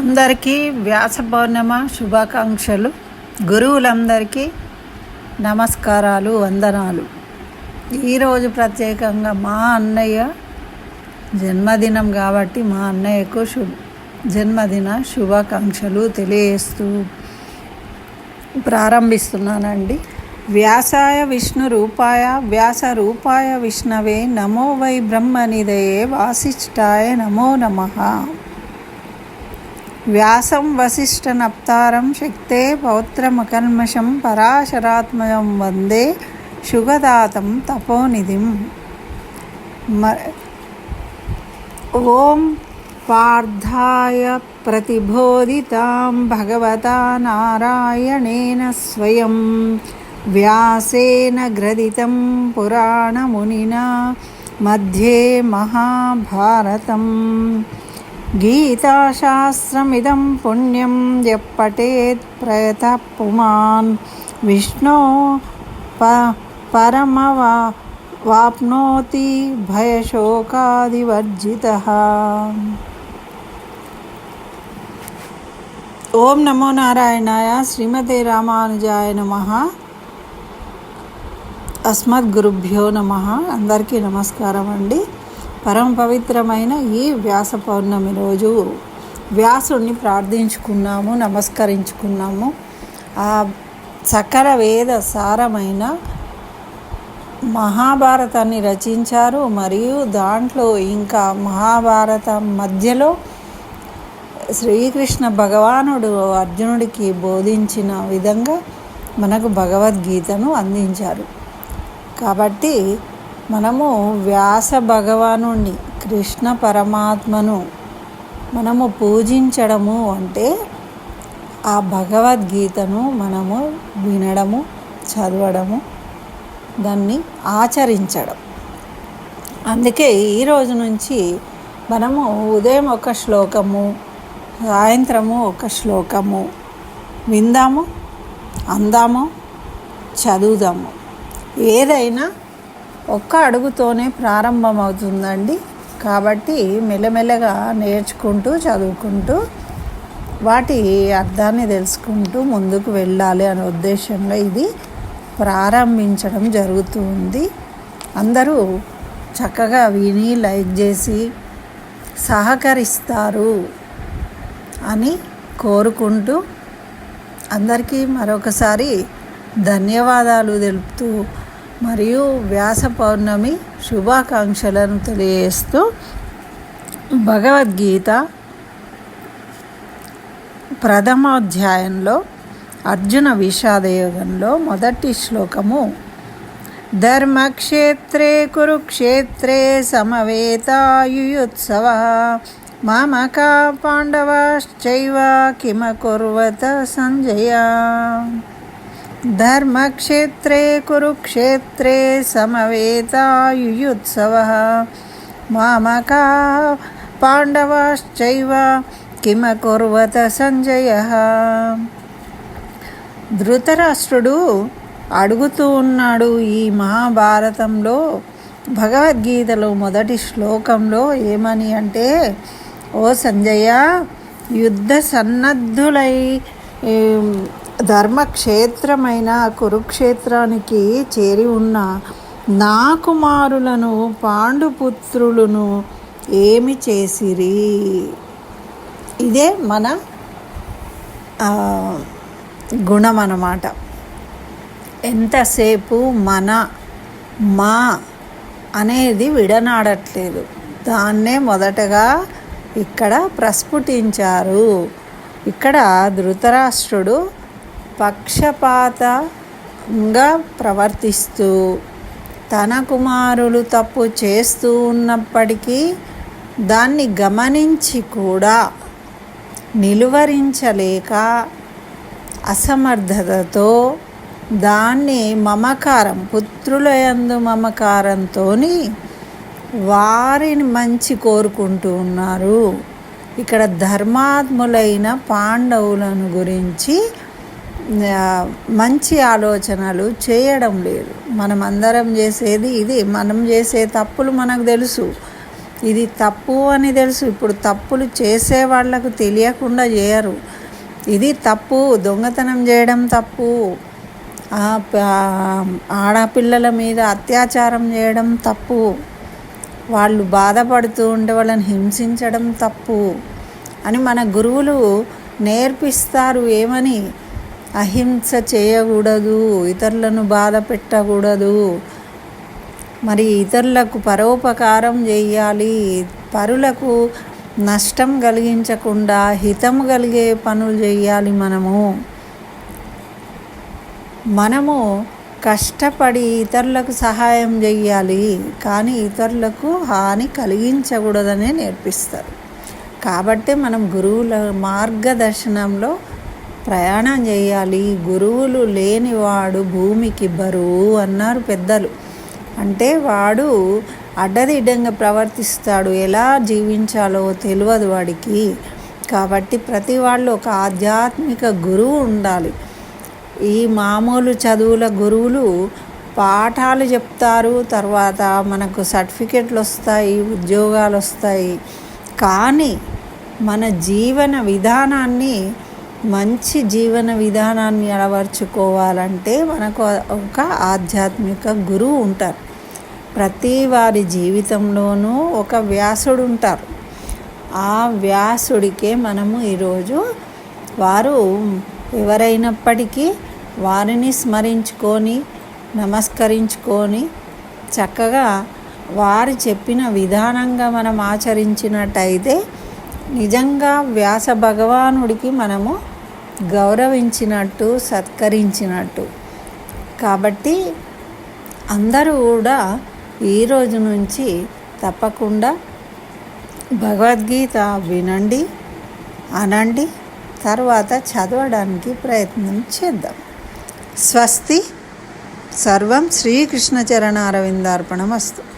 అందరికీ వ్యాస పౌర్ణమ శుభాకాంక్షలు. గురువులందరికీ నమస్కారాలు వందనాలు. ఈరోజు ప్రత్యేకంగా మా అన్నయ్య జన్మదినం కాబట్టి మా అన్నయ్యకు శుభ జన్మదిన శుభాకాంక్షలు తెలియజేస్తూ ప్రారంభిస్తున్నానండి. వ్యాసాయ విష్ణు రూపాయ వ్యాస రూపాయ విష్ణవే నమో వై బ్రహ్మనిదయే వాసిష్ఠాయ నమో నమః. వ్యాసం వసిష్ఠనప్తారం శక్తే పౌత్రమకల్మషం పరాశరాత్మయం వందే శుగదాతం తపోనిధిం. ఓం పార్థాయ ప్రతిబోధితాం భగవతా నారాయణేన స్వయం వ్యాసేన గ్రదితం పురాణమునినా మధ్యే మహాభారతం. గీతాశాస్త్రమిదం పుణ్యం ఎప్పటేత్ ప్రయత పుమాన్ విష్ణో ప పరమవా వాప్నోతి భయశోకాదివర్జిత ఓం నమో నారాయణాయ శ్రీమతే రామానుజాయ నమ అస్మద్గురుభ్యో నమ అందరికీ నమస్కారం అండి। పరమ పవిత్రమైన ఈ వ్యాస పౌర్ణమి రోజు వ్యాసుడిని ప్రార్థించుకున్నాము నమస్కరించుకున్నాము. ఆ సకల వేద సారమైన మహాభారతాన్ని రచించారు. మరియు దాంట్లో ఇంకా మహాభారతం మధ్యలో శ్రీకృష్ణ భగవానుడు అర్జునుడికి బోధించిన విధంగా మనకు భగవద్గీతను అందించారు. కాబట్టి మనము వ్యాస భగవాను కృష్ణ పరమాత్మను మనము పూజించడము అంటే ఆ భగవద్గీతను మనము వినడము చదవడము దాన్ని ఆచరించడం. అందుకే ఈరోజు నుంచి మనము ఉదయం ఒక శ్లోకము సాయంత్రము ఒక శ్లోకము విందాము అందాము చదువుదాము. ఏదైనా ఒక్క అడుగుతోనే ప్రారంభమవుతుందండి. కాబట్టి మెల్లమెల్లగా నేర్చుకుంటూ చదువుకుంటూ వాటి అర్థాన్ని తెలుసుకుంటూ ముందుకు వెళ్ళాలి అనే ఉద్దేశంగా ఇది ప్రారంభించడం జరుగుతుంది అందరూ చక్కగా విని లైక్ చేసి సహకరిస్తారు అని కోరుకుంటూ అందరికీ మరొకసారి ధన్యవాదాలు తెలుపుతూ మరియు వ్యాస పౌర్ణమి శుభాకాంక్షలను తెలియజేస్తూ భగవద్గీత ప్రథమాధ్యాయంలో అర్జున విషాదయోగంలో మొదటి శ్లోకము. ధర్మక్షేత్రే కురుక్షేత్రే సమవేతాయుయుత్సవ. మామకా పాండవాశ్చైవ కిమకుర్వత సంజయ. ధర్మక్షేత్రే కురుక్షేత్రే సమవేతాయుయుత్సవ మామకా పాండవాశ్చైవ కిమకుర్వత సంజయ ధృతరాష్ట్రుడు అడుగుతూ ఉన్నాడు ఈ మహాభారతంలో భగవద్గీతలో మొదటి శ్లోకంలో ఏమని అంటే ఓ సంజయ యుద్ధ సన్నద్ధులై ధర్మక్షేత్రమైన కురుక్షేత్రానికి చేరి ఉన్న నా కుమారులను పాండుపుత్రులను ఏమి చేసిరి? ఇదే మన గుణం అన్నమాట ఎంతసేపు మన మా అనేది విడనాడట్లేదు. దాన్నే మొదటగా ఇక్కడ ప్రస్ఫుటించారు. ఇక్కడ ధృతరాష్ట్రుడు పక్షపాతంగా ప్రవర్తిస్తూ తన కుమారులు తప్పు చేస్తూ ఉన్నప్పటికీ దాన్ని గమనించి కూడా నిలువరించలేక అసమర్థతతో దాన్ని మమకారం పుత్రుల యందు మమకారంతో వారిని మంచి కోరుకుంటూ ఉన్నారు. ఇక్కడ ధర్మాత్ములైన పాండవులను గురించి మంచి ఆలోచనలు చేయడం లేదు. మనం అందరం చేసేది ఇది మనం చేసే తప్పులు మనకు తెలుసు. ఇది తప్పు అని తెలుసు. ఇప్పుడు తప్పులు చేసే వాళ్ళకు తెలియకుండా చేయరు. ఇది తప్పు దొంగతనం చేయడం తప్పు. ఆడపిల్లల మీద అత్యాచారం చేయడం తప్పు. వాళ్ళు బాధపడుతూ ఉంటే వాళ్ళని హింసించడం తప్పు అని మన గురువులు నేర్పిస్తారు. ఏమని? అహింస చేయకూడదు ఇతరులను బాధ పెట్టకూడదు. మరి ఇతరులకు పరోపకారం చేయాలి. పరులకు నష్టం కలిగించకుండా హితం కలిగే పనులు చేయాలి మనము. మనము కష్టపడి ఇతరులకు సహాయం చేయాలి. కానీ ఇతరులకు హాని కలిగించకూడదనే నేర్పిస్తారు. కాబట్టి మనం గురువుల మార్గదర్శనంలో ప్రయాణం చేయాలి. గురువులు లేనివాడు భూమికి బరువు అన్నారు పెద్దలు. అంటే వాడు అడ్డదిడ్డంగా ప్రవర్తిస్తాడు. ఎలా జీవించాలో తెలియదు వాడికి. కాబట్టి ప్రతి వాళ్ళు ఒక ఆధ్యాత్మిక గురువు ఉండాలి. ఈ మామూలు చదువుల గురువులు పాఠాలు చెప్తారు. తర్వాత మనకు సర్టిఫికెట్లు వస్తాయి ఉద్యోగాలు వస్తాయి. కానీ మన జీవన విధానాన్ని మంచి జీవన విధానాన్ని అలవర్చుకోవాలంటే మనకు ఒక ఆధ్యాత్మిక గురువు ఉంటారు. ప్రతి వారి జీవితంలోనూ ఒక వ్యాసుడు ఉంటారు. ఆ వ్యాసుడికే మనము ఈరోజు వారు ఎవరైనప్పటికీ వారిని స్మరించుకొని నమస్కరించుకొని చక్కగా వారు చెప్పిన విధానంగా మనం ఆచరించినట్టయితే నిజంగా వ్యాస భగవానుడికి మనము గౌరవించినట్టు సత్కరించినట్టు. కాబట్టి అందరూ కూడా ఈ రోజు నుంచి తప్పకుండా భగవద్గీత వినండి అనండి తర్వాత చదవడానికి ప్రయత్నం చేద్దాం. స్వస్తి. సర్వం శ్రీకృష్ణ చరణ అరవిందార్పణం అస్తు